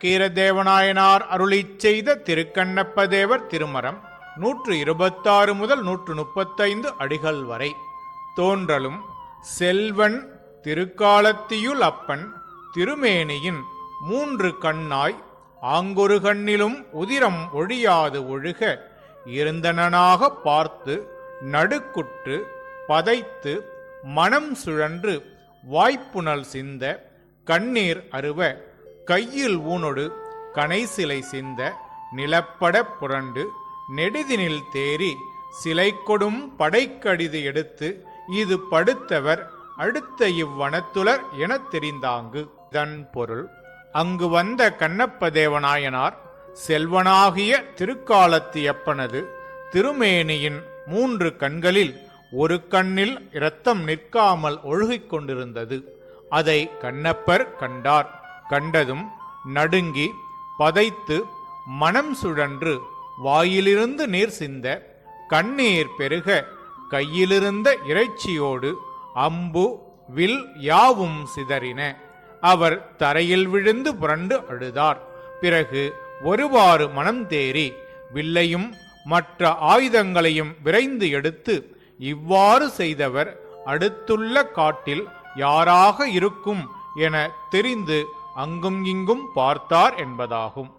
நக்கீர அருளி செய்த திருக்கண்ணப்ப தேவர் திருமரம் நூற்று இருபத்தாறு முதல் நூற்று முப்பத்தைந்து அடிகள் வரை. தோன்றலும் செல்வன் திருக்காலத்தியுள் அப்பன் திருமேனியின் மூன்று கண்ணாய் ஆங்கொரு கண்ணிலும் உதிரம் ஒழியாது ஒழுக இருந்தனனாக பார்த்து நடுக்குற்று பதைத்து மனம் சுழன்று வாய்ப்புணல் சிந்த கண்ணீர் அருவ கையில் ஊனொடு கனைசிலை சிந்த நிலப்பட புரண்டு நெடுதினில் தேறி சிலை கொடும் படைக்கடிது எடுத்து இது படுத்தவர் அடுத்த இவ்வனத்துலர் எனத் தெரிந்தாங்கு. இதன் பொருள் அங்கு வந்த கண்ணப்ப தேவநாயனார் செல்வனாகிய திருக்காலத்தியப்பனது திருமேனியின் மூன்று கண்களில் ஒரு கண்ணில் இரத்தம் நிற்காமல் ஒழுகிக் கொண்டிருந்தது. அதை கண்ணப்பர் கண்டார். கண்டதும் நடுங்கி பதைத்து மனம் சுழன்று வாயிலிருந்து நீர் சிந்த கண்ணீர் பெருக கையிலிருந்த இறைச்சியோடு அம்பு வில் யாவும் சிதறின. அவர் தரையில் விழுந்து புரண்டு அழுதார். பிறகு ஒருவாறு மனம் தேறி வில்லையும் மற்ற ஆயுதங்களையும் விரைந்து எடுத்து இவ்வாறு செய்தவர் அடுத்துள்ள காட்டில் யாராக இருக்கும் என தெரிந்து அங்கும் இங்கும் பார்த்தார் என்பதாகும்.